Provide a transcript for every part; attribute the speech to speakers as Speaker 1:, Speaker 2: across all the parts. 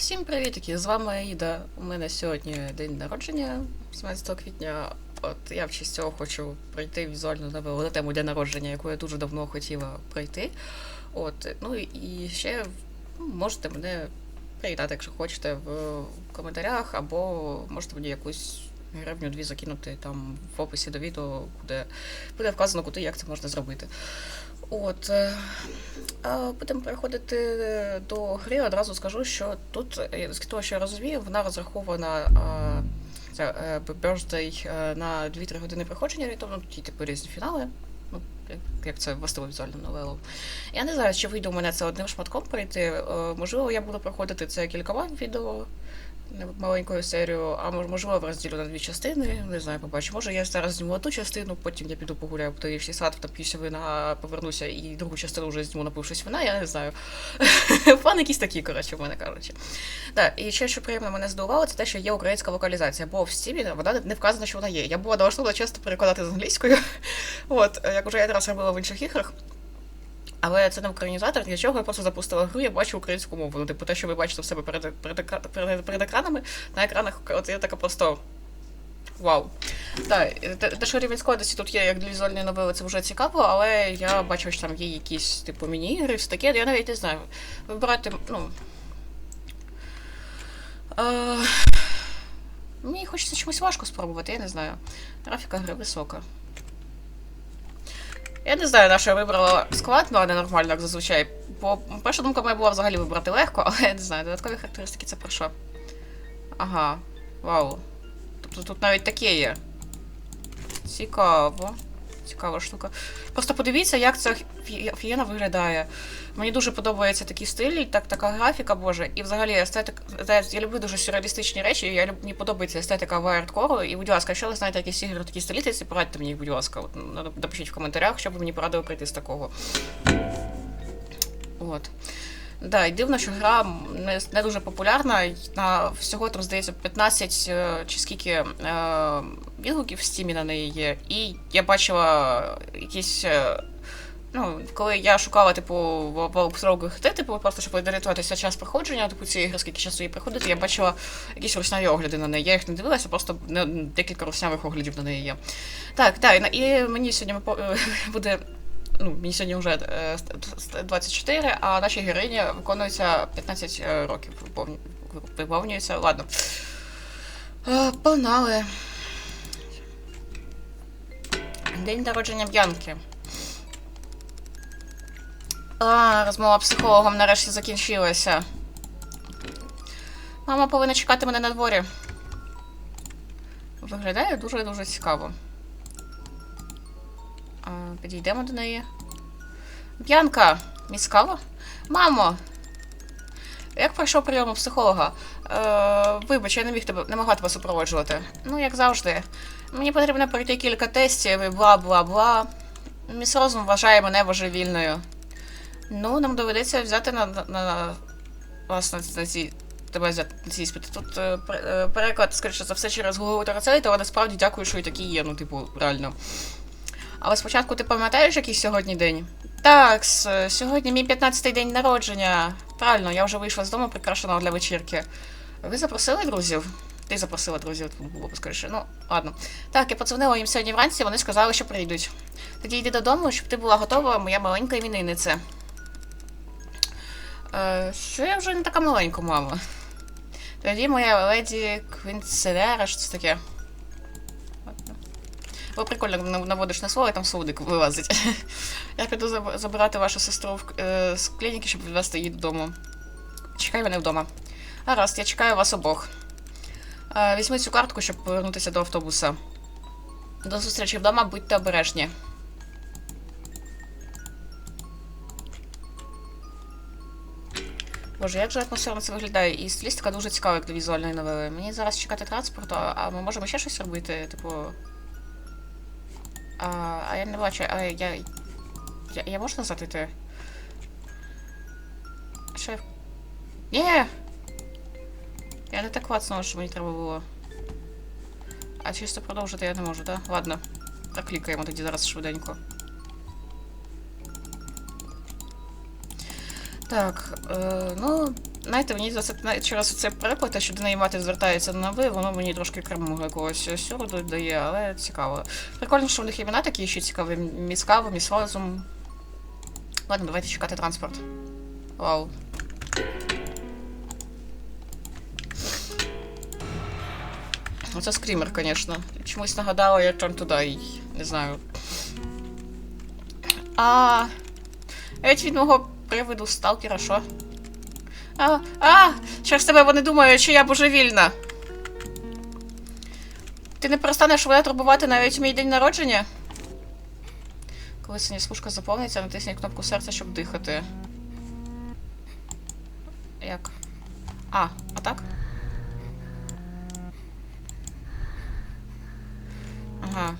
Speaker 1: Всім привітки! З вами Аїда. У мене сьогодні день народження, 17 квітня. От я в честь цього хочу пройти візуальну новелу на тему дня народження, яку я дуже давно хотіла пройти. От, ну і ще можете мене привітати, якщо хочете, в коментарях, або можете мені якусь гривню дві закинути там в описі до відео, куди буде вказано, куди як це можна зробити. От. Будемо переходити до гри. Одразу скажу, що тут, е, з того, що я розумію, вона розрахована а, ця, е, birthday е, на 2-3 години проходження, тому ну, ті типу різні фінали. Ну, як- це властиво візуальну новелу. Я не знаю, чи вийде у мене це одним шматком пройти. Е, Можливо, я буду проходити це кількома відео маленькою серією, а мож- можливо, розділю на дві частини. Не знаю, побачу. Може, я зараз зніму одну частину, потім я піду погуляю по торічний сад, втоп'юся вина, повернуся і другу частину вже зніму, напившись вина, я не знаю. План якийсь такий, коротше, в мене кажучи. Так, і ще, що приємно мене здивувало, це те, що є українська локалізація, бо в стімі вона не вказано, що вона є. Я була налаштована часто перекладати з англійською. От, як вже я раз робила в інших іграх. Але це не українізатор, для чого я просто запустила гру, я бачу українську мову. Ну, типу, те, що ви бачите в себе перед, перед, перед, перед екранами, на екранах от я така просто. Вау. Так, те, що рівень складності тут є як для візуальної новели, це вже цікаво, але я бачу, що там є якісь, типу, міні-ігри, все таке, я навіть не знаю. Вибирати, ну. Е, мені хочеться чомусь важко спробувати, я не знаю. Графіка гри висока. Я не знаю, на що я вибрала складно, а не нормально, як зазвичай. Бо перша думка моя була взагалі вибрати легко, але я не знаю, додаткові характеристики це про що. Ага, вау. Тобто тут навіть таке є. Цікаво. Цікава штука. Просто подивіться, як це фі- офігенно виглядає. Мені дуже подобається такий стиль, так, така графіка, боже. І взагалі естетика. Я люблю дуже сюрреалістичні речі, я люб, мені подобається естетика вайрдкору. І, будь ласка, якщо ви знаєте якісь ігри такі стилістиці, порадьте мені будь ласка. Напишіть в коментарях, щоб мені порадили прийти з такого. От. Да, і дивно, що гра не, не дуже популярна. На всього там здається 15 е, чи скільки е, відгуків в стімі на неї є. І я бачила якісь. е, Ну, коли я шукала, типу, в обстрогах де, типу, просто щоб орієнтуватися час проходження, типу, цієї ігри, скільки часу їй приходити, я бачила якісь русняві огляди на неї. Я їх не дивилася, просто декілька руснявих оглядів на неї є. Так, так, і мені сьогодні е, буде ну, мені сьогодні вже е, ст- ст- 24, а нашій героїні виконується 15 е, років. виповню- Виповнюється. Ладно. Е, Погнали. День народження Б'янки. А, розмова психологом нарешті закінчилася. Мама повинна чекати мене на дворі. Виглядає дуже-дуже цікаво. А, підійдемо до неї. Б'янка, міскава? Мамо! Як пройшов прийом у психолога? Е, вибач, я не міг тебе не могла тебе супроводжувати. Ну, як завжди. Мені потрібно пройти кілька тестів і бла бла бла. Міс Розум вважає мене божевільною. Ну, нам доведеться взяти на, на, на вас на, на ці. Тебе взяти на ці іспити. Тут е, е, переклад, скоріше за все, через Google Translate, але насправді дякую, що і такі є, ну, типу, реально. Але спочатку ти пам'ятаєш, який сьогодні день? Так, сьогодні мій 15-й день народження. Правильно, я вже вийшла з дому прикрашеного для вечірки. Ви запросили друзів? Ти запросила друзів, було б скоріше. Ну, ладно. Так, я подзвонила їм сьогодні вранці, вони сказали, що прийдуть. Тоді йди додому, щоб ти була готова, моя маленька іменинниця. Е, що я вже не така маленька, мама. Тоді моя леді Квінцелера, що це таке? Бо прикольно наводиш на слово, і там солодик вилазить. Я піду забирати вашу сестру е, з клініки, щоб відвезти її додому. Чекай мене вдома. Гаразд, я чекаю вас обох. Е, Візьми цю картку, щоб повернутися до автобуса. До зустрічі вдома, будьте обережні. Боже, як же атмосферно це виглядає? І стилістика дуже цікава як для візуальної новели. Мені зараз чекати транспорту, а ми можемо ще щось робити, типу. А, а я не бачу, а я. Я, я можу назад йти? Я- Ні! Я не так клацнула, що мені треба було. А чисто продовжити я не можу? Да? Ладно. Так клікаємо тоді зараз швиденько. Так, е, ну, знаєте, мені це через це переклад, що до неї мати звертається на ви, воно мені трошки крему якогось сюру дає, але цікаво. Прикольно, що в них імена такі ще цікаві. Міс Кава, міс Розум. Ладно, давайте чекати транспорт. Вау. Це скрімер, звісно. Чомусь нагадала, я Turn to Die. Не знаю. А. Геть від мого привиду сталкера, що? А, а! Через тебе вони думають, що я божевільна. Ти не перестанеш мене турбувати навіть у мій день народження? Коли синя смужка заповниться, натисніть кнопку серця, щоб дихати. Як? А, а так? Ага.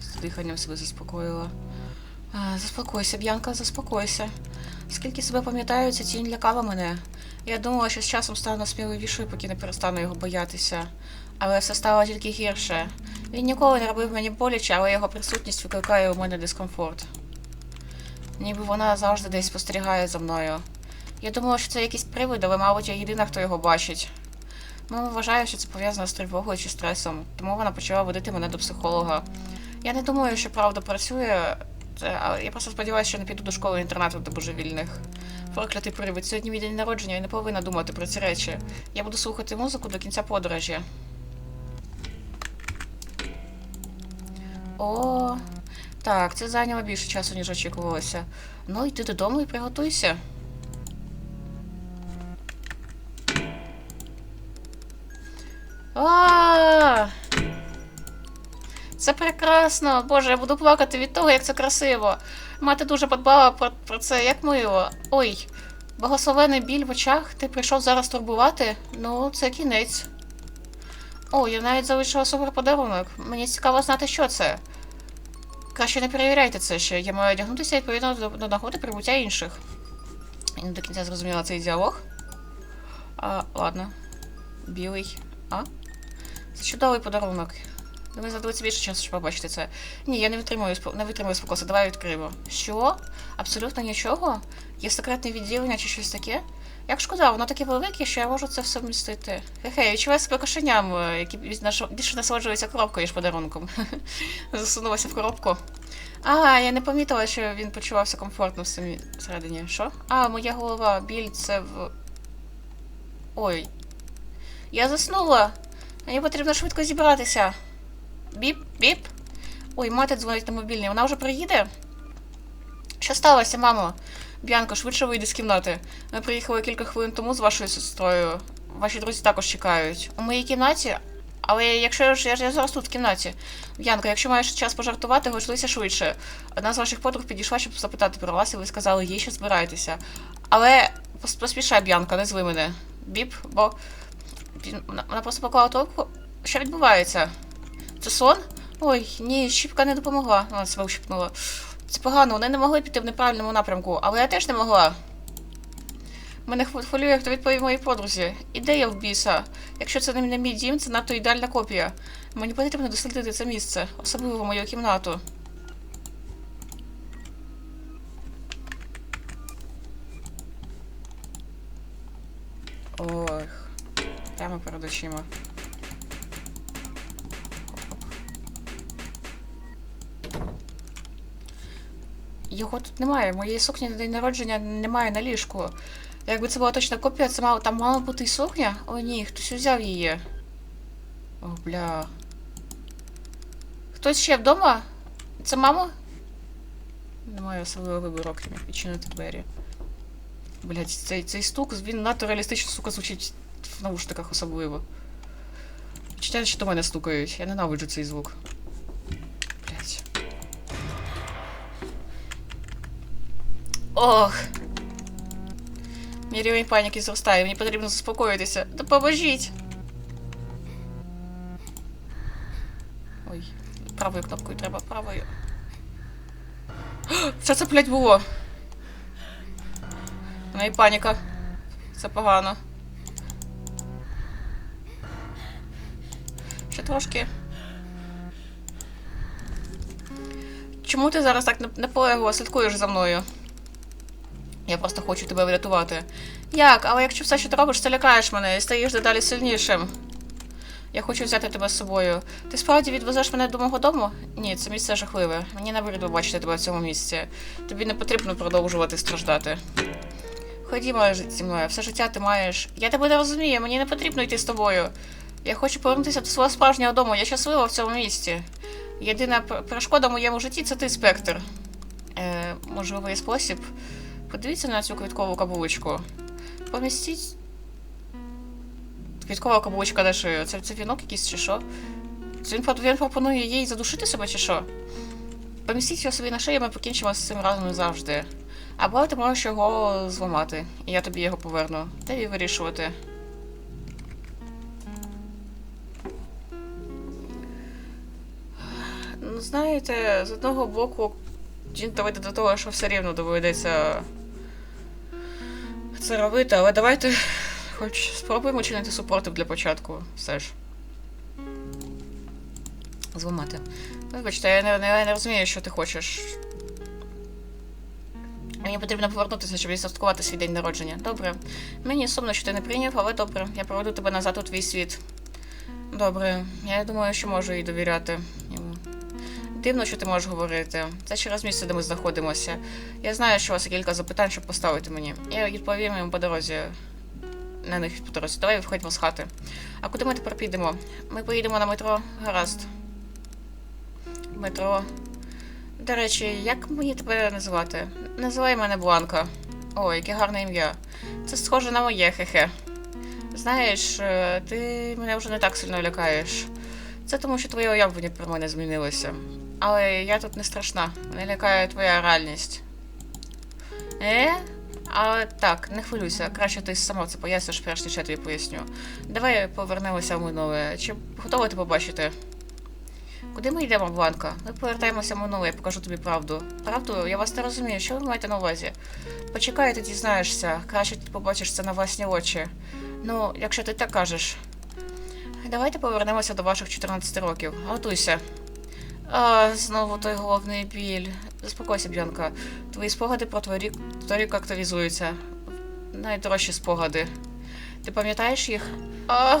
Speaker 1: З диханням себе заспокоїла. А, заспокойся, Б'янка, заспокойся. Скільки себе пам'ятаю, ця тінь лякала мене. Я думала, що з часом стану сміливішою, поки не перестану його боятися. Але все стало тільки гірше. Він ніколи не робив мені боляче, але його присутність викликає у мене дискомфорт. Ніби вона завжди десь спостерігає за мною. Я думала, що це якийсь привид, але, мабуть, я єдина, хто його бачить. Мама вважає, що це пов'язано з тривогою чи стресом, тому вона почала водити мене до психолога. Я не думаю, що правда працює, але я просто сподіваюся, що не піду до школи інтернату до божевільних. Проклятий привид. Сьогодні мій день народження, я не повинна думати про ці речі. Я буду слухати музику до кінця подорожі. О, так, це зайняло більше часу, ніж очікувалося. Ну, йди додому і приготуйся. А! Це прекрасно. Боже, я буду плакати від того, як це красиво. Мати дуже подбала про, про це, як мило. Ой, благословений біль в очах. Ти прийшов зараз турбувати? Ну, це кінець. О, я навіть залишила супер подарунок. Мені цікаво знати, що це. Краще не перевіряйте це ще. Я маю одягнутися відповідно до, до нагоди прибуття інших. Я не до кінця зрозуміла цей діалог. А, ладно. Білий. А? Це чудовий подарунок. Думаю, знадобиться більше часу, щоб побачити це. Ні, я не витримую не витримую спокуси. Давай відкриємо. Що? Абсолютно нічого? Є секретне відділення чи щось таке? Як шкода, воно таке велике, що я можу це все вмістити. Хе-хе, відчуваю себе кошеням, е, які більше насолоджуються коробкою, ніж подарунком. Засунулася в коробку. А, я не помітила, що він почувався комфортно в самій всередині. Що? А, моя голова, біль це в. Ой. Я заснула. Мені потрібно швидко зібратися. Біп, біп. Ой, мати дзвонить на мобільний. Вона вже приїде? Що сталося, мамо? Б'янко, швидше вийди з кімнати. Ми приїхали кілька хвилин тому з вашою сестрою. Ваші друзі також чекають. У моїй кімнаті? Але якщо ж я ж я зараз тут в кімнаті. Б'янко, якщо маєш час пожартувати, гочлися швидше. Одна з ваших подруг підійшла, щоб запитати про вас, і ви сказали їй, що збираєтеся. Але поспішай, Б'янка, не зли мене. Біп, бо. Вона вона просто поклала трубку. Що відбувається? Це сон? Ой, ні, щіпка не допомогла. Вона себе ущипнула. Це погано, вони не могли піти в неправильному напрямку, але я теж не могла. Мене хв- хвилює, хто відповів моїй подрузі. Ідея в біса. Якщо це не мій дім, це надто ідеальна копія. Мені потрібно дослідити це місце, особливо мою кімнату. Ох, прямо перед очима. Його тут немає. Моєї сукні на день народження немає на ліжку. Якби це була точна копія, це мало, там мала бути і сукня. О ні, хтось узяв її. О, бля. Хтось ще вдома? Це мама? Немає особливого вибору, окрім відчинити двері. Блять, цей, цей стук, він надто реалістично, сука, звучить в наушниках особливо. Відчуття, що до мене стукають. Я ненавиджу цей звук. Блять. Ох. Мій рівень паніки зростає, мені потрібно заспокоїтися. Допоможіть. Ой, правою кнопкою треба, правою. Що це, блядь, було? У неї паніка. Це погано. Трошки. чому ти зараз так нап- наполегливо слідкуєш за мною? Я просто хочу тебе врятувати. Як? Але якщо все, що ти робиш, це лякаєш мене і стаєш дедалі сильнішим. Я хочу взяти тебе з собою. Ти справді відвезеш мене до мого дому? Ні, це місце жахливе. Мені набридло бачити тебе в цьому місці. Тобі не потрібно продовжувати страждати. Ходімо зі мною, все життя ти маєш. Я тебе не розумію, мені не потрібно йти з тобою. Я хочу повернутися до свого справжнього дому. Я щаслива в цьому місці. Єдина пер- перешкода в моєму житті це ти, спектр. Е, можливий спосіб. Подивіться на цю квіткову каблучку. Помістіть. Квіткова каблучка на шию. Це, це вінок якийсь чи що? Це він, він пропонує їй задушити себе чи що? Помістіть його собі на шию, ми покінчимо з цим разом завжди. Або ти можеш його зламати, і я тобі його поверну. Тобі вирішувати. Ну, знаєте, з одного боку, він доведе до того, що все рівно доведеться це робити, але давайте хоч спробуємо чинити супротив для початку, все ж. Зламати. Вибачте, я не, не, не розумію, що ти хочеш. Мені потрібно повернутися, щоб відсвяткувати свій день народження. Добре. Мені сумно, що ти не прийняв, але добре. Я проведу тебе назад у твій світ. Добре. Я думаю, що можу їй довіряти. Дивно, що ти можеш говорити. Це через місце, де ми знаходимося. Я знаю, що у вас є кілька запитань, щоб поставити мені. Я відповім їм по дорозі. На них по дорозі. Давай виходьмо з хати. А куди ми тепер підемо? Ми поїдемо на метро. Гаразд. Метро. До речі, як мені тебе називати? Називай мене Бланка. О, яке гарне ім'я. Це схоже на моє хе-хе. Знаєш, е, ти мене вже не так сильно лякаєш. Це тому, що твоє уявлення про мене змінилося. Але я тут не страшна. Мене лякає твоя реальність. Е? Але так, не хвилюйся. Краще ти сама це поясниш, перш ніж я тобі поясню. Давай повернемося в минуле. Чи готова ти побачити? Куди ми йдемо, Бланка? Ми повертаємося в минуле, я покажу тобі правду. Правду? Я вас не розумію, що ви маєте на увазі? Почекай, ти дізнаєшся. Краще ти побачиш це на власні очі. Ну, якщо ти так кажеш. Давайте повернемося до ваших 14 років. Готуйся. А, знову той головний біль. Заспокойся, Б'янка. Твої спогади про твій рік, той рік актуалізуються. Найдорожчі спогади. Ти пам'ятаєш їх? А,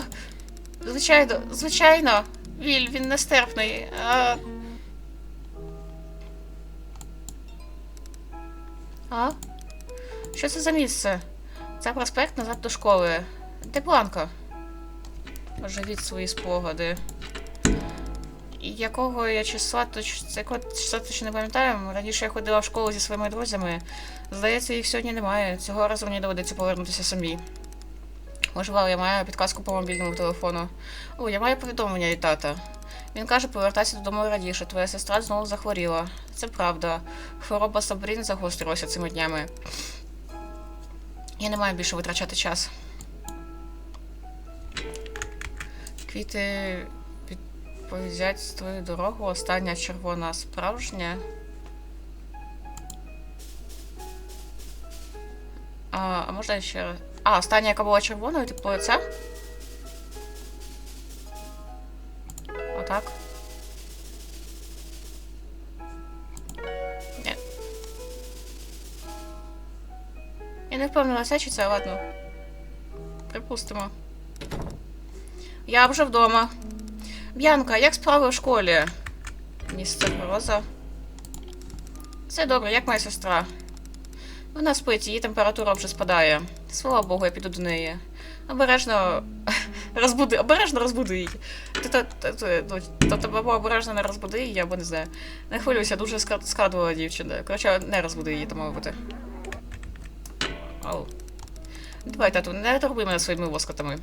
Speaker 1: звичайно, звичайно. Віль, він нестерпний. А... а? Що це за місце? Це проспект назад до школи. Де Бланка? Оживіть свої спогади. Якого я числа точ... це якого числа точно не пам'ятаю. Раніше я ходила в школу зі своїми друзями. Здається, їх сьогодні немає. Цього разу мені доведеться повернутися самі. Можливо, я маю підказку по мобільному телефону. О, я маю повідомлення від тата. Він каже, повертайся додому радіше. Твоя сестра знову захворіла. Це правда. Хвороба Сабрін загострилася цими днями. Я не маю більше витрачати час. Квіти відповідять твою дорогу. Остання червона справжня. А, а можна ще раз? А, остання, яка була червоною, типу ця? Отак. Ні. Я не впевнена, це чи це, ладно. Припустимо. Я вже вдома. Б'янка, як справи в школі? Місце Роза. Все добре, як моя сестра? Вона спить, її температура вже спадає. Слава Богу, я піду до неї. Обережно розбуди, обережно розбуди її. То, то, то, то, то тебе обережно не розбуди її, або не знаю. Не хвилюйся, дуже ска- скрадувала дівчина. Коротше, не розбуди її, тому бути. Ау. Давай, тату, не турбуй мене своїми воскотами.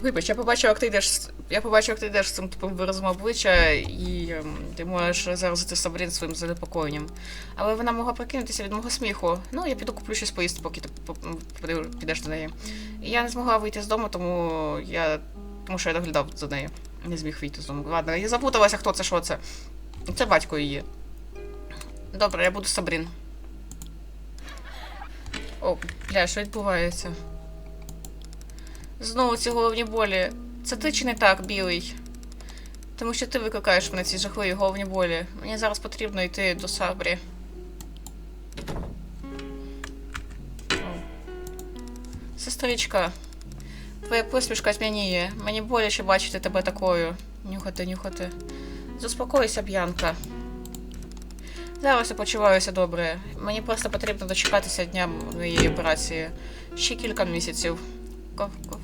Speaker 1: Вибач, я побачив, як ти йдеш. Я побачив, як ти йдеш з цим тупим виразом обличчя, і ем, ти можеш заразити Сабрін своїм занепокоєнням. Але вона могла прокинутися від мого сміху. Ну, я піду куплю щось поїсти, поки ти по- підеш до неї. І я не змогла вийти з дому, тому я. Тому що я доглядав за нею. Не зміг вийти з дому. Ладно, я запуталася, хто це, що це. Це батько її. Добре, я буду Сабрін. О, бля, що відбувається? Знову ці головні болі. Це ти чи не так, білий? Тому що ти викликаєш мене ці жахливі головні болі. Мені зараз потрібно йти до Сабрі. Сестричка, твоя посмішка змінює. Мені боляче бачити тебе такою. Нюхати, нюхати. Заспокойся, Б'янка. Зараз я почуваюся добре. Мені просто потрібно дочекатися дня моєї операції. Ще кілька місяців. Ков, ков.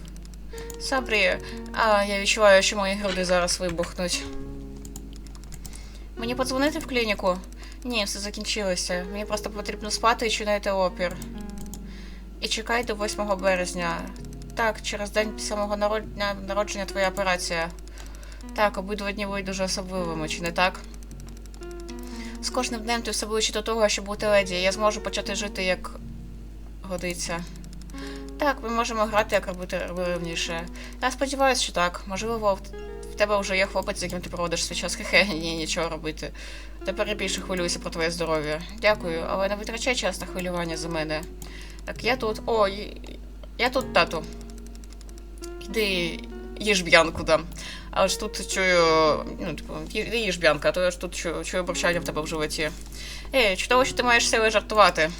Speaker 1: Сабрі, а я відчуваю, що мої груди зараз вибухнуть. Мені подзвонити в клініку? Ні, все закінчилося. Мені просто потрібно спати і чинити опір. І чекай до 8 березня. Так, через день після мого народ... народження твоя операція. Так, обидва дні будуть дуже особливими, чи не так? З кожним днем ти все ближче до того, щоб бути леді. Я зможу почати жити як годиться. Так, ми можемо грати, як робити раніше. Я сподіваюся, що так. Можливо, в- тебе вже є хлопець, з яким ти проводиш свій час. Хе-хе, ні, нічого робити. Тепер я більше хвилююся про твоє здоров'я. Дякую, але не витрачай час на хвилювання за мене. Так, я тут. О, я тут, тату. Іди їж б'янку дам. Але ж тут чую. Ну, типу, іди їж б'янка, а то я ж тут чую, чую бурчання в тебе в животі. Ей, чудово, що ти маєш сили жартувати.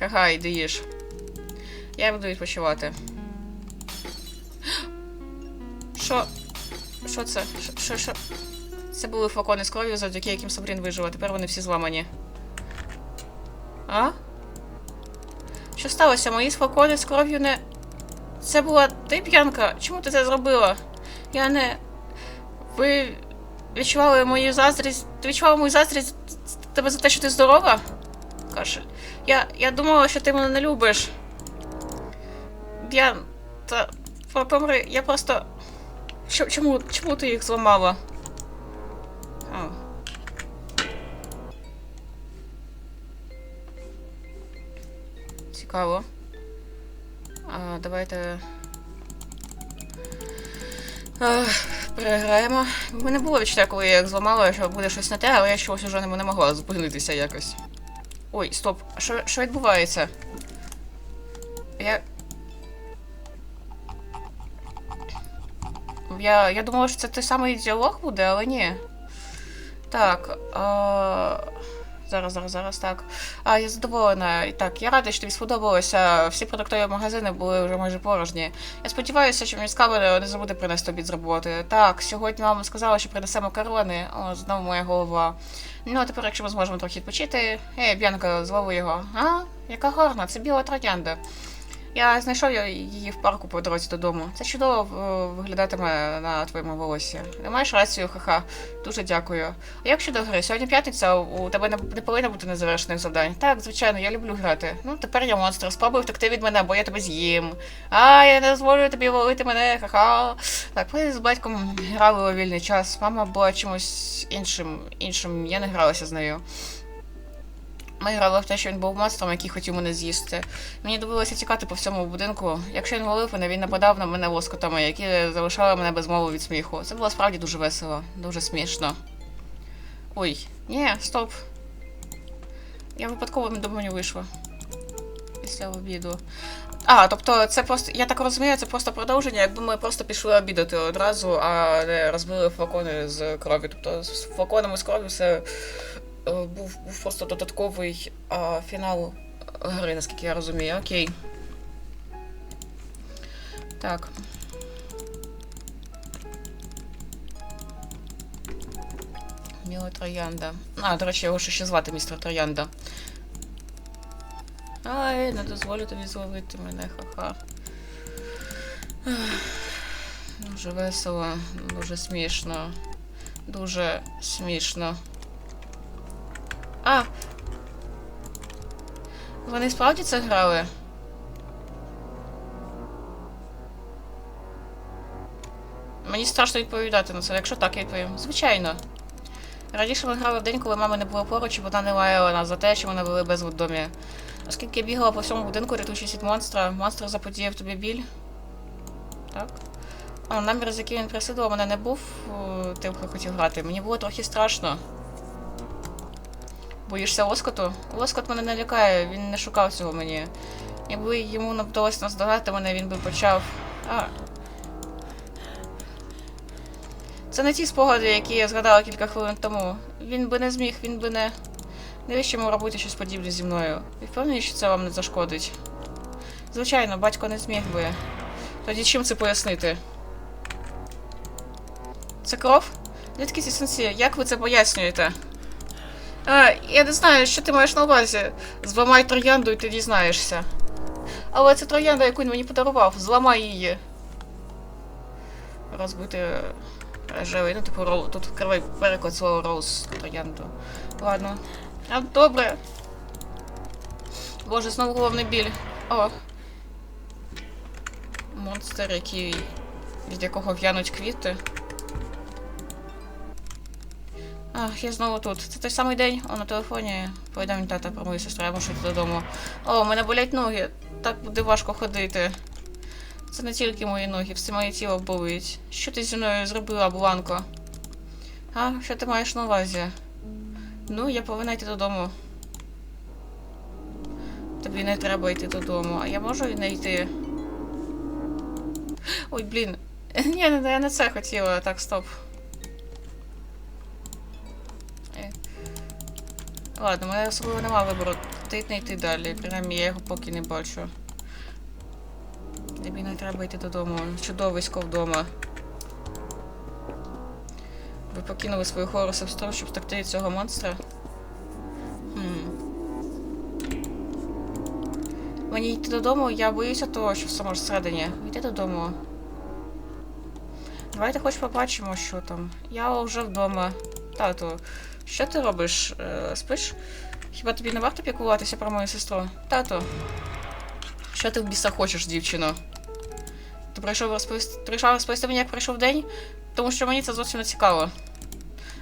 Speaker 1: Ага, іди їж. Я буду відпочивати. Що? Що це? Що- Що? Це були флакони з кров'ю, завдяки яким Сабрін вижила. Тепер вони всі зламані. А? Що сталося? Мої флакони з кров'ю не. Це була ти, п'янка? Чому ти це зробила? Я не. Ви відчували мою заздрість. Ти відчувала мою заздрість тебе за те, що ти здорова? Каже. Я, я думала, що ти мене не любиш. Б'ян, та помри, я просто. Чо- Чому, чому ти їх зламала? А. Цікаво. А, давайте. Ех, переграємо. У мене було відчуття, коли я їх зламала, що буде щось не те, але я чогось уже не могла зупинитися якось. Ой, стоп, що, що відбувається? Я. Я, я думала, що це той самий діалог буде, але ні. Так. А... Зараз, зараз, зараз, так. А, я задоволена. І Так, я рада, що тобі сподобалося. Всі продуктові магазини були вже майже порожні. Я сподіваюся, що міська не забуде принести обід з роботи. Так, сьогодні мама сказала, що принесемо корони. О, знову моя голова. Ну, а тепер, якщо ми зможемо трохи відпочити. Ей, Б'янка, злови його. А? Яка гарна, це біла троянда. Я знайшов її в парку по дорозі додому. Це чудово е, виглядатиме на твоєму волосі. Не маєш рацію, ха-ха. Дуже дякую. А як щодо гри? Сьогодні п'ятниця, у тебе не, повинно бути незавершених завдань. Так, звичайно, я люблю грати. Ну, тепер я монстр. Спробуй втекти від мене, бо я тебе з'їм. А, я не дозволю тобі ловити мене, ха-ха. Так, ми з батьком грали у вільний час. Мама була чимось іншим, іншим. Я не гралася з нею. Ми грали в те, що він був монстром, який хотів мене з'їсти. Мені довелося тікати по всьому будинку. Якщо він ловив мене, він нападав на мене лоскотами, які залишали мене без мови від сміху. Це було справді дуже весело, дуже смішно. Ой, ні, стоп. Я випадково до меню вийшла. Після обіду. А, тобто це просто. Я так розумію, це просто продовження, якби ми просто пішли обідати одразу, а не розбили флакони з кров'ю. Тобто з флаконами з кров'ю це е, був, був просто додатковий а, фінал гри, наскільки я розумію. Окей. Так. Міла Троянда. А, до речі, його ще звати містер Троянда. Ай, не дозволю тобі зловити мене, ха-ха. Дуже весело, дуже смішно. Дуже смішно. Вони справді це грали? Мені страшно відповідати на це, якщо так, я відповім. Звичайно. Раніше ми грали в день, коли мами не було поруч, і вона не лаяла нас за те, що мене вели без в домі. Оскільки я бігала по всьому будинку, рятуючись від монстра, монстр заподіяв тобі біль. Так. А намір, з яким він переслідував, мене не був тим, хто хотів грати. Мені було трохи страшно. Боїшся лоскоту? Лоскот мене не лякає, він не шукав цього мені. Якби йому не вдалося наздогнати мене, він би почав. А. Це не ті спогади, які я згадала кілька хвилин тому. Він би не зміг, він би не. Навіщо йому робити щось подібне зі мною? Ви впевнені, що це вам не зашкодить? Звичайно, батько не зміг би. Тоді чим це пояснити? Це кров? Дядьки ці сенсі, як ви це пояснюєте? А, я не знаю, що ти маєш на увазі. Зламай троянду і ти дізнаєшся. Але це троянда, яку він мені подарував. Зламай її. Розбити рожевий, ну типу рол. Тут кривий переклад слова роуз троянду. Ладно. А, добре. Боже, знову головний біль. О. Монстр, який. від якого в'януть квіти. Ах, я знову тут. Це той самий день, о, на телефоні. Повідомлю тата про мою сестру, я мушу йти додому. О, у мене болять ноги. Так буде важко ходити. Це не тільки мої ноги, все моє тіло болить. Що ти зі мною зробила, Бланко? А, що ти маєш на увазі? Ну, я повинна йти додому. Тобі не треба йти додому, а я можу і не йти. Ой, блін. Ні, я не це хотіла. Так, стоп. Ладно, мене особливо нема вибору. Ти не йти далі. Принаймні я його поки не бачу. Тобі не треба йти додому. Чудовисько вдома. Ви покинули свою хору сестру, щоб втекти цього монстра? Хм. Мені йти додому, я боюся того, що все може всередині. Йди додому. Давайте хоч побачимо, що там. Я вже вдома. Тату, що ти робиш? Е, спиш? Хіба тобі не варто піклуватися про мою сестру? Тату. Що ти в біса хочеш, дівчино? Ти прийшов розповісти, прийшов розповісти мені, як пройшов день? Тому що мені це зовсім не цікаво.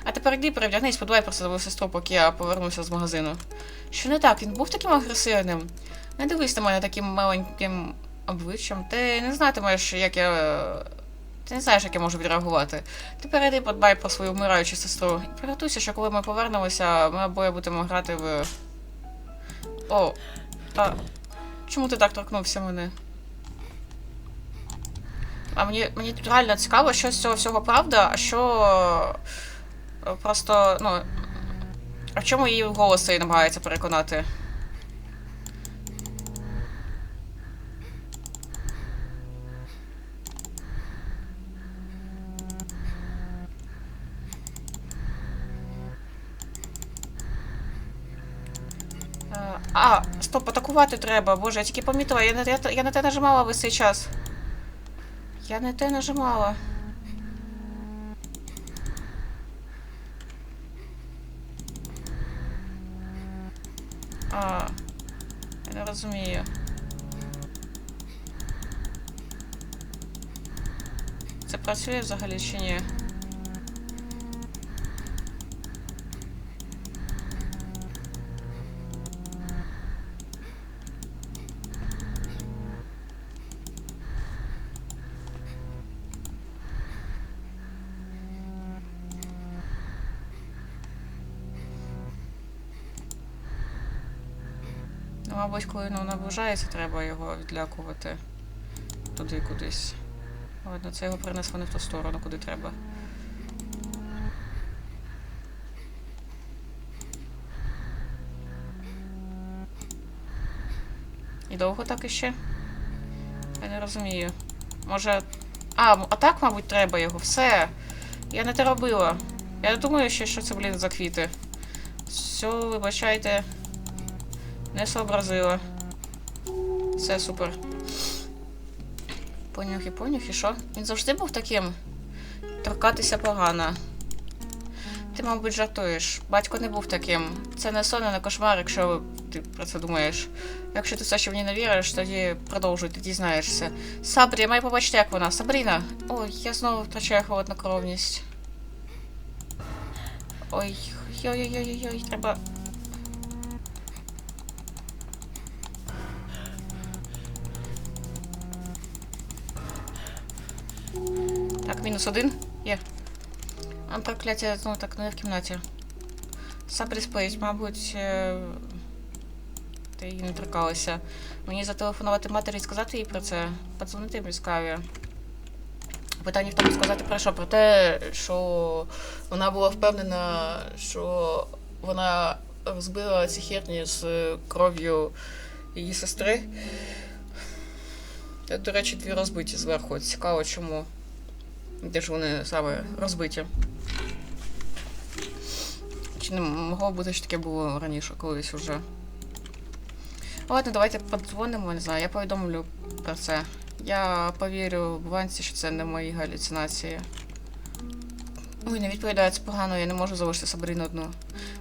Speaker 1: А тепер йди перевдягнись, подбай про свою сестру, поки я повернуся з магазину. Що не так? Він був таким агресивним. Не дивись на мене таким маленьким обличчям. Ти не знатимеш, як я. Ти не знаєш, як я можу відреагувати. Ти перейди, подбай про свою вмираючу сестру. І приготуйся, що коли ми повернемося, ми обоє будемо грати в. О, а чому ти так торкнувся мене? А мені, мені реально цікаво, що з цього всього правда, а що е, просто, ну. А в чому її голос цей намагається переконати? Е, А, стоп, атакувати треба. Боже, я тільки помітила, я я, я не те нажимала весь цей час. Я не те нажимала. А, я не розумію. Це працює взагалі чи ні? Мабуть, коли воно наближається, треба його відлякувати туди кудись. Ладно, це його принесло не в ту сторону, куди треба. І довго так іще? Я не розумію. Може. А, а так, мабуть, треба його. Все. Я не те робила. Я не думаю ще, що це, блін, за квіти. Все, вибачайте. Не сообразила. Все супер. Понюх і понюх, що? Він завжди був таким. Торкатися погано. Ти, мабуть, жартуєш. Батько не був таким. Це не сон, не кошмар, якщо ти про це думаєш. Якщо ти все ще мені не віриш, тоді продовжуй, ти дізнаєшся. Сабрі, я маю побачити, як вона. Сабріна! Ой, я знову втрачаю холоднокровність. Ой, ой-ой-ой-ой, треба. Мінус один. Є. А прокляття, ну так, не в кімнаті. Сабрі спить, мабуть. е, Ти її не торкалася. Мені зателефонувати матері і сказати їй про це. Подзвонити міськаві. Питання в тому сказати про що? Про те, що вона була впевнена, що вона розбила ці херні з кров'ю її сестри. До речі, дві розбиті зверху. Цікаво, чому. Де ж вони саме розбиті? Чи не могло бути, що таке було раніше колись уже? Ладно, давайте подзвонимо, не знаю, я повідомлю про це. Я повірю Бланці, що це не мої галюцинації. Ой, не відповідає, це погано, я не можу залишити Сабріну одну.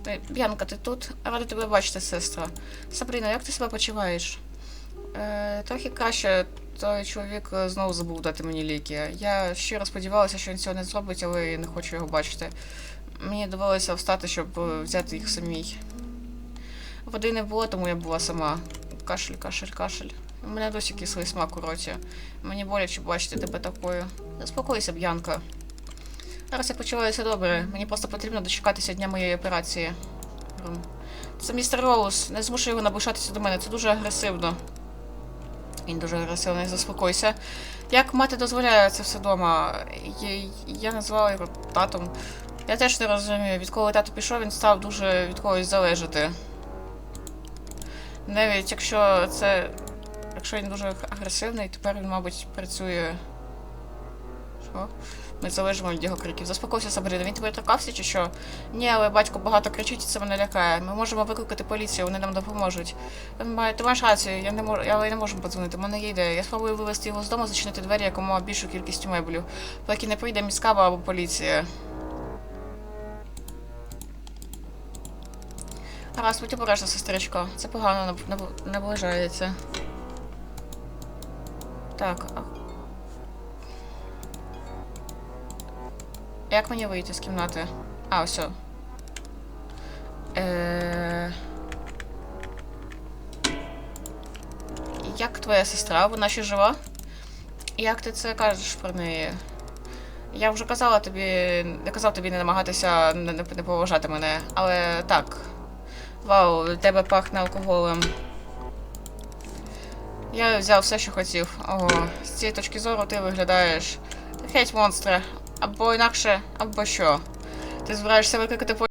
Speaker 1: Е, Б'янка, ти тут? Рада тебе бачити, сестра. Сабріна, як ти себе почуваєш? Е, трохи краще. Той чоловік е, знову забув дати мені ліки. Я щиро сподівалася, що він цього не зробить, але я не хочу його бачити. Мені довелося встати, щоб е, взяти їх самій. Води не було, тому я була сама. Кашель, кашель, кашель. У мене досі кислий смак у роті. Мені боляче бачити тебе такою. Заспокойся, Б'янка. Зараз я почуваюся добре. Мені просто потрібно дочекатися дня моєї операції. Це містер Роуз. Не змушуй його наближатися до мене. Це дуже агресивно. Він дуже агресивний, заспокойся. Як мати дозволяє це все вдома? Я, я назвала його татом. Я теж не розумію, відколи тато пішов, він став дуже від когось залежати. Навіть якщо це. Якщо він дуже агресивний, тепер він, мабуть, працює. Що? Ми залежимо від його криків. Заспокойся, Сабрина, він тебе торкався чи що? Ні, але батько багато кричить, і це мене лякає. Ми можемо викликати поліцію, вони нам допоможуть. Ти маєш рацію, я не можу, але я не можу подзвонити. У мене є ідея. Я спробую вивезти його з дому, зачинити двері якомога більшу кількістю меблів, поки не прийде міськава або поліція. Гаразд, будь обережна, сестричко. Це погано наб- наб- наближається. Так. Як мені вийти з кімнати? А, все. Е... Як твоя сестра? Вона ще жива? Як ти це кажеш про неї? Я вже казала тобі, не казав тобі не намагатися не, не, не поважати мене, але так. Вау, тебе пахне алкоголем. Я взяв все, що хотів. Ого, з цієї точки зору ти виглядаєш геть монстре. Або інакше, або що. Ти збираєшся викликати